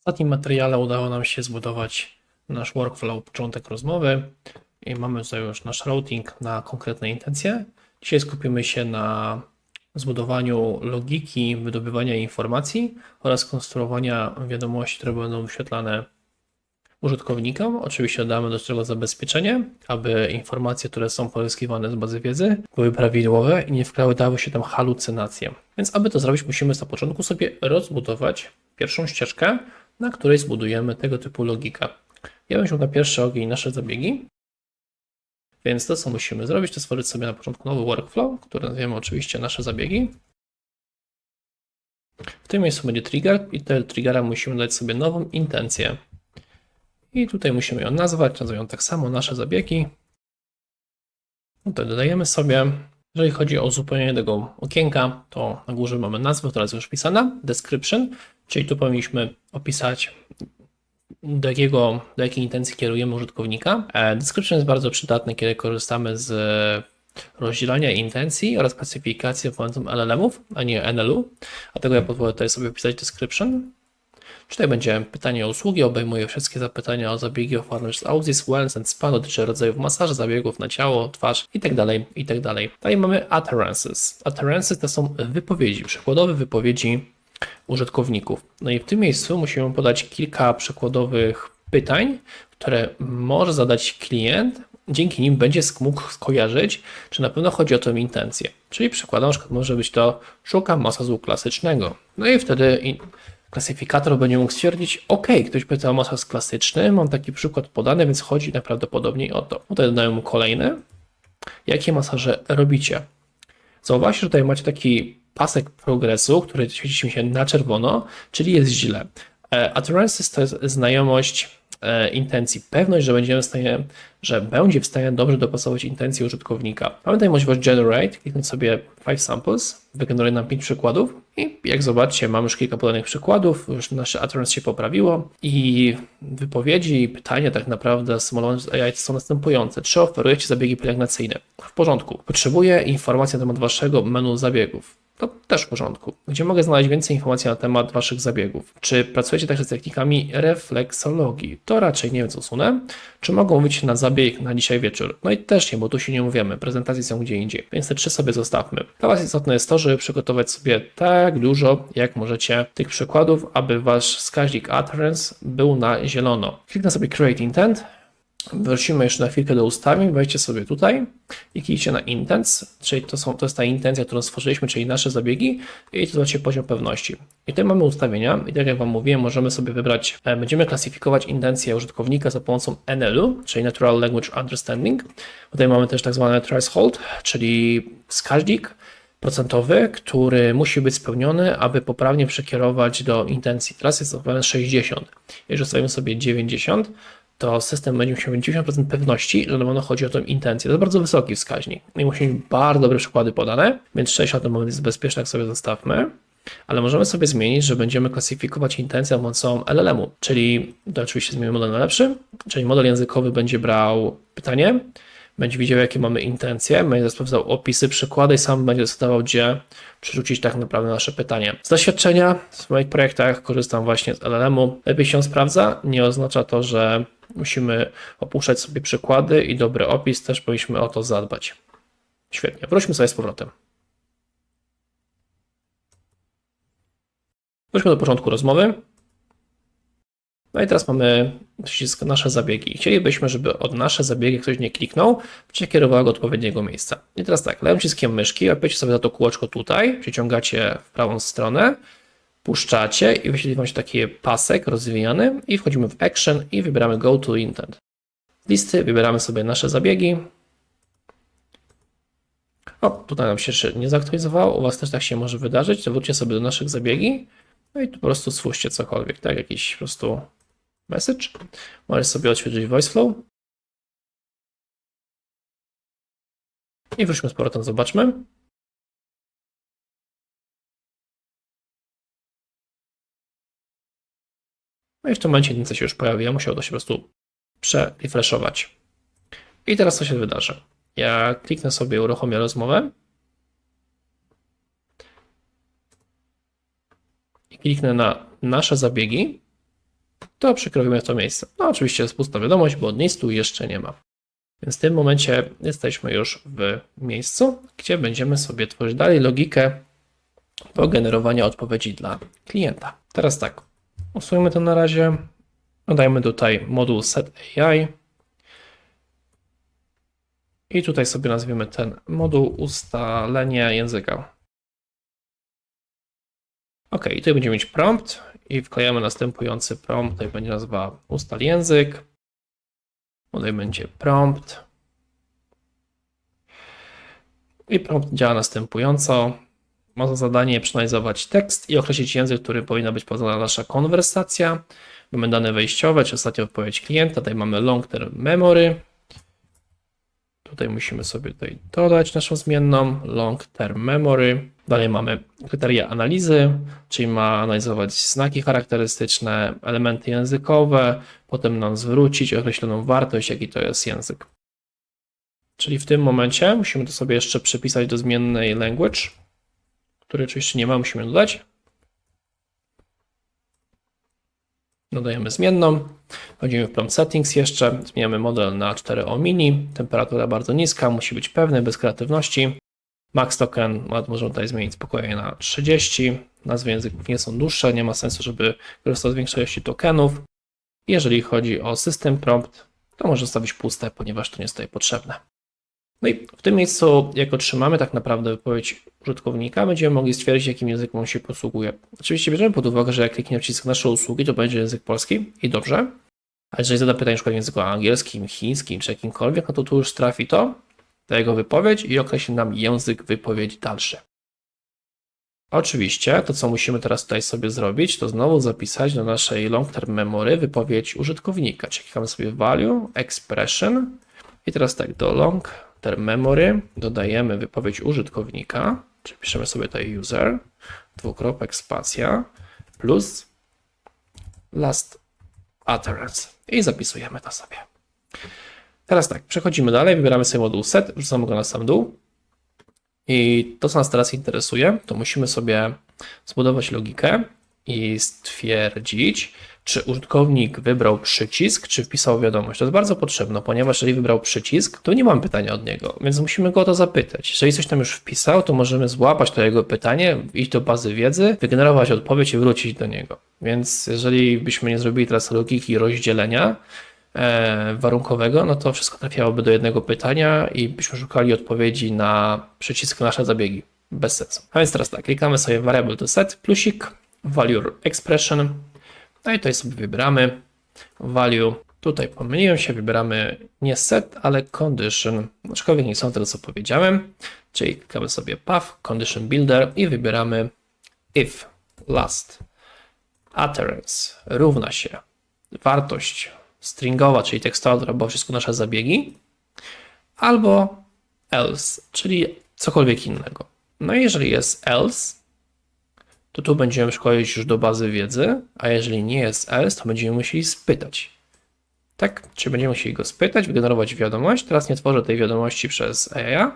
ostatnim materiale udało nam się zbudować nasz workflow, początek rozmowy i mamy tutaj już nasz routing na konkretne intencje. Dzisiaj skupimy się na zbudowaniu logiki wydobywania informacji oraz konstruowania wiadomości, które będą wyświetlane użytkownikom. Oczywiście dodamy do tego zabezpieczenie, aby informacje, które są pozyskiwane z bazy wiedzy, były prawidłowe i nie wkładały się tam halucynacje. Więc aby to zrobić, musimy na początku sobie rozbudować pierwszą ścieżkę, na której zbudujemy tego typu logikę. Ja bym wziął na pierwszy ogień nasze zabiegi. Więc to, co musimy zrobić, to stworzyć sobie na początku nowy workflow, który nazwiemy oczywiście nasze zabiegi. W tym miejscu będzie trigger i do triggera musimy dać sobie nową intencję. I tutaj musimy ją nazwać, nazwę ją tak samo nasze zabiegi. Tutaj dodajemy sobie, jeżeli chodzi o uzupełnienie tego okienka, to na górze mamy nazwę, która jest już wpisana, description, czyli tu powinniśmy opisać do, jakiego, do jakiej intencji kierujemy użytkownika. E, Description jest bardzo przydatny, kiedy korzystamy z rozdzielania intencji oraz klasyfikacji za pomocą LLM-ów, a nie NLU. Dlatego ja pozwolę tutaj sobie wpisać description. Tutaj będzie pytanie o usługi, obejmuje wszystkie zapytania o zabiegi oferowane przez Ausis, Wellness and Spa, dotyczy rodzajów masażu, zabiegów na ciało, twarz itd. itd. Tutaj mamy utterances. Utterances to są wypowiedzi, przykładowe wypowiedzi użytkowników. No i w tym miejscu musimy podać kilka przykładowych pytań, które może zadać klient. Dzięki nim będzie mógł skojarzyć, czy na pewno chodzi o tę intencję. Czyli przykładem może być to szukam masażu klasycznego. No i wtedy klasyfikator będzie mógł stwierdzić, ok, ktoś pyta o masaż klasyczny, mam taki przykład podany, więc chodzi najprawdopodobniej o to. Tutaj dodaję mu kolejny. Jakie masaże robicie? Zauważcie, że tutaj macie taki pasek progresu, który świeci się na czerwono, czyli jest źle. Utterances to jest znajomość e, intencji, pewność, że będziemy w stanie, że będzie w stanie dobrze dopasować intencje użytkownika. Mamy tutaj możliwość generate, kliknąć sobie 5 samples, wygeneruje nam 5 przykładów i jak zobaczcie, mamy już kilka podanych przykładów, już nasze utterance się poprawiło i wypowiedzi i pytania tak naprawdę symulowane z AI są następujące. Czy oferujecie zabiegi pielęgnacyjne? W porządku. Potrzebuję informacji na temat waszego menu zabiegów. To też w porządku. Gdzie mogę znaleźć więcej informacji na temat Waszych zabiegów? Czy pracujecie także z technikami refleksologii? To raczej nie wiem, co usunę. Czy mogą mówić na zabieg na dzisiaj wieczór? No i też nie, bo tu się nie mówimy. Prezentacje są gdzie indziej. Więc te trzy sobie zostawmy. Dla Was istotne jest to, żeby przygotować sobie tak dużo, jak możecie tych przykładów, aby Wasz wskaźnik utterance był na zielono. Kliknę sobie Create Intent Wrócimy jeszcze na chwilkę do ustawień, wejdźcie sobie tutaj i kliknijcie na Intents, czyli to, są, to jest ta intencja, którą stworzyliśmy, czyli nasze zabiegi i tu zobaczcie poziom pewności. I tutaj mamy ustawienia i tak jak Wam mówiłem, możemy sobie wybrać, e, będziemy klasyfikować intencję użytkownika za pomocą NLU, czyli Natural Language Understanding. Tutaj mamy też tak zwany threshold, czyli wskaźnik procentowy, który musi być spełniony, aby poprawnie przekierować do intencji. Teraz jest to 60. Jeżeli ustawimy sobie 90, to system będzie miał 90% pewności, że na pewno chodzi o tę intencję. To jest bardzo wysoki wskaźnik. I musimy mieć bardzo dobre przykłady podane, więc 60 moment jest bezpieczne, jak sobie zostawmy. Ale możemy sobie zmienić, że będziemy klasyfikować intencję pomocą LLM-u, czyli to oczywiście zmienimy model na lepszy, czyli model językowy będzie brał pytanie, będzie widział, jakie mamy intencje, będzie sprawdzał opisy, przykłady i sam będzie decydował, gdzie przerzucić tak naprawdę nasze pytanie. Z doświadczenia w moich projektach korzystam właśnie z LLM-u. Lepiej się sprawdza, nie oznacza to, że musimy opuszczać sobie przykłady i dobry opis, też powinniśmy o to zadbać. Świetnie, wróćmy sobie z powrotem. Wróćmy do początku rozmowy. No i teraz mamy przycisk nasze zabiegi. Chcielibyśmy, żeby od nasze zabiegi ktoś nie kliknął, przekierował go do odpowiedniego miejsca. I teraz tak, lewym przyciskiem myszki, łapiecie sobie za to kółeczko tutaj, przyciągacie w prawą stronę, puszczacie i wyświetli Wam się taki pasek rozwijany i wchodzimy w Action i wybieramy Go to Intent. Z listy wybieramy sobie nasze zabiegi. O, tutaj nam się jeszcze nie zaktualizowało, u Was też tak się może wydarzyć, to wróćcie sobie do naszych zabiegi no i tu po prostu stwórzcie cokolwiek, tak, jakiś po prostu message. Możesz sobie odświeżyć VoiceFlow. I wróćmy z powrotem, zobaczmy. No i w tym momencie nic się już pojawiło, musiał to się po prostu przerefreshować. I teraz co się wydarzy? Ja kliknę sobie uruchomię rozmowę. I kliknę na nasze zabiegi. To przykrowimy to miejsce. No oczywiście jest pusta wiadomość, bo nic tu jeszcze nie ma. Więc w tym momencie jesteśmy już w miejscu, gdzie będziemy sobie tworzyć dalej logikę do generowania odpowiedzi dla klienta. Teraz tak, usuńmy to na razie. Dodajmy tutaj moduł setAI. I tutaj sobie nazwiemy ten moduł ustalenie języka. OK, tutaj będziemy mieć prompt i wklejamy następujący prompt. Tutaj będzie nazwa ustal język. Tutaj będzie prompt. I prompt działa następująco. Ma za zadanie przeanalizować tekst i określić język, który powinna być prowadzona nasza konwersacja. Mamy dane wejściowe, czy ostatnia odpowiedź klienta. Tutaj mamy long term memory. Tutaj musimy sobie tutaj dodać naszą zmienną long term memory. Dalej mamy kryteria analizy, czyli ma analizować znaki charakterystyczne, elementy językowe, potem nam zwrócić określoną wartość, jaki to jest język. Czyli w tym momencie musimy to sobie jeszcze przypisać do zmiennej language, której oczywiście nie ma, musimy dodać. Dodajemy zmienną. Wchodzimy w prompt settings jeszcze. Zmieniamy model na 4O mini. Temperatura bardzo niska, musi być pewny, bez kreatywności. Max token możemy tutaj zmienić spokojnie na 30. Nazwy języków nie są dłuższe, nie ma sensu, żeby korzystać z większej ilości tokenów. Jeżeli chodzi o system prompt, to może zostawić puste, ponieważ to nie jest tutaj potrzebne. No i w tym miejscu, jak otrzymamy tak naprawdę wypowiedź użytkownika, będziemy mogli stwierdzić, jakim językiem on się posługuje. Oczywiście bierzemy pod uwagę, że jak klikniemy przycisk nasze usługi, to będzie język polski i dobrze. A jeżeli zada pytanie np. w języku angielskim, chińskim czy jakimkolwiek, no to tu już trafi to, ta jego wypowiedź i określi nam język wypowiedzi dalszy. Oczywiście to, co musimy teraz tutaj sobie zrobić, to znowu zapisać do naszej long term memory wypowiedź użytkownika. Czyli klikamy sobie value, expression i teraz tak, do long term memory dodajemy wypowiedź użytkownika, czyli piszemy sobie tutaj user, dwukropek spacja, plus last utterance i zapisujemy to sobie. Teraz tak, przechodzimy dalej, wybieramy sobie moduł set, wrzucamy go na sam dół. I to, co nas teraz interesuje, to musimy sobie zbudować logikę i stwierdzić, czy użytkownik wybrał przycisk, czy wpisał wiadomość. To jest bardzo potrzebne, ponieważ jeżeli wybrał przycisk, to nie mam pytania od niego, więc musimy go o to zapytać. Jeżeli coś tam już wpisał, to możemy złapać to jego pytanie, iść do bazy wiedzy, wygenerować odpowiedź i wrócić do niego. Więc jeżeli byśmy nie zrobili teraz logiki rozdzielenia, e, warunkowego, no to wszystko trafiałoby do jednego pytania i byśmy szukali odpowiedzi na przycisk nasze zabiegi. Bez sensu. A więc teraz tak, klikamy sobie variable to set, plusik, value expression, no i tutaj sobie wybieramy value. Tutaj pomyliłem się, wybieramy nie set, ale condition, aczkolwiek nie są tego, co powiedziałem. Czyli klikamy sobie path, condition builder i wybieramy if last utterance równa się wartość stringowa, czyli tekstowa, która była wszystko nasze zabiegi, albo else, czyli cokolwiek innego. No i jeżeli jest else, to tu będziemy szkolić już do bazy wiedzy, a jeżeli nie jest else, to będziemy musieli spytać. Tak? Czy będziemy musieli go spytać, wygenerować wiadomość. Teraz nie tworzę tej wiadomości przez AI,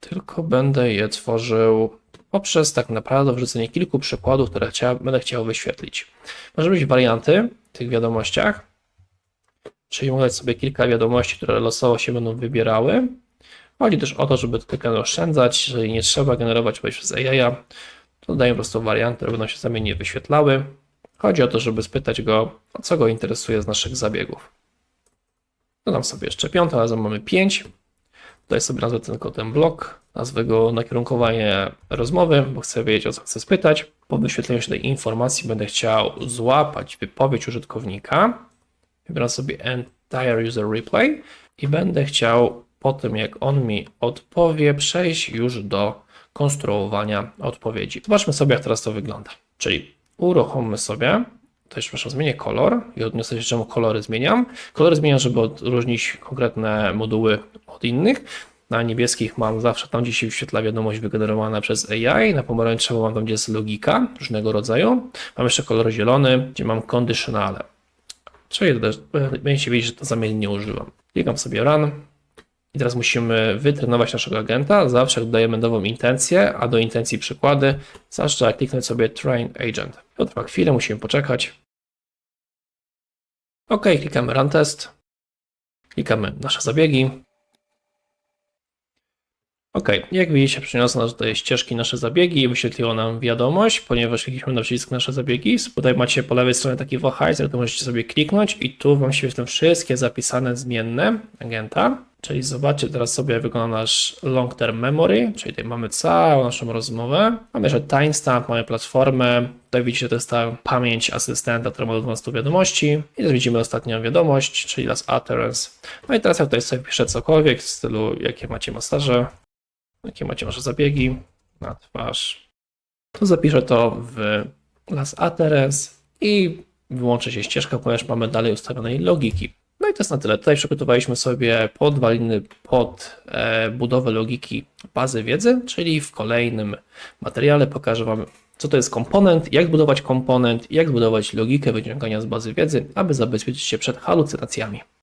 tylko będę je tworzył poprzez tak naprawdę wrzucenie kilku przykładów, które chciał, będę chciał wyświetlić. Może być warianty w tych wiadomościach, czyli mogę sobie kilka wiadomości, które losowo się będą wybierały. Chodzi też o to, żeby tylko oszczędzać, jeżeli nie trzeba generować przez AI, to daję po prostu warianty, które będą się zamiennie wyświetlały. Chodzi o to, żeby spytać go, co go interesuje z naszych zabiegów. Dodam sobie jeszcze piątą, razem mamy pięć. Tutaj sobie nazwę tylko ten blok, nazwę go nakierunkowanie rozmowy, bo chcę wiedzieć o co chcę spytać. Po wyświetleniu się tej informacji będę chciał złapać wypowiedź użytkownika. Wybieram sobie Entire User Replay i będę chciał po tym jak on mi odpowie przejść już do konstruowania odpowiedzi. Zobaczmy sobie jak teraz to wygląda. Czyli uruchommy sobie to jeszcze przepraszam, zmienię kolor i odniosę się, czemu kolory zmieniam. Kolory zmieniam, żeby odróżnić konkretne moduły od innych. Na niebieskich mam zawsze tam, gdzie się wyświetla wiadomość wygenerowana przez AI, na pomarańczowym mam tam, gdzie jest logika różnego rodzaju. Mam jeszcze kolor zielony, gdzie mam conditionale. Czyli będziecie widzieć, że to zamiennie używam. Klikam sobie run I teraz musimy wytrenować naszego agenta. Zawsze dodajemy nową intencję, a do intencji przykłady, zawsze kliknąć sobie Train Agent. To trwa chwilę, musimy poczekać. OK, klikamy Run Test. Klikamy nasze zabiegi. OK, jak widzicie, przyniosło nas tutaj ścieżki nasze zabiegi i wyświetliło nam wiadomość, ponieważ klikliśmy na przycisk nasze zabiegi. Tutaj macie po lewej stronie taki wahajzer, to możecie sobie kliknąć i tu Wam się wyświetlą wszystkie zapisane zmienne agenta. Czyli zobaczcie teraz sobie, jak wygląda nasz long term memory, czyli tutaj mamy całą naszą rozmowę. Mamy jeszcze timestamp, mamy platformę. Tutaj widzicie, to jest ta pamięć asystenta, która ma 12 wiadomości. I teraz widzimy ostatnią wiadomość, czyli last utterance. No i teraz ja tutaj sobie piszę cokolwiek w stylu, jakie macie masaże, jakie macie wasze zabiegi na twarz. To zapiszę to w last utterance i wyłączy się ścieżka, ponieważ mamy dalej ustawionej logiki. I to jest na tyle. Tutaj przygotowaliśmy sobie podwaliny pod e, budowę logiki bazy wiedzy, czyli w kolejnym materiale pokażę Wam, co to jest komponent, jak zbudować komponent, jak zbudować logikę wyciągania z bazy wiedzy, aby zabezpieczyć się przed halucynacjami.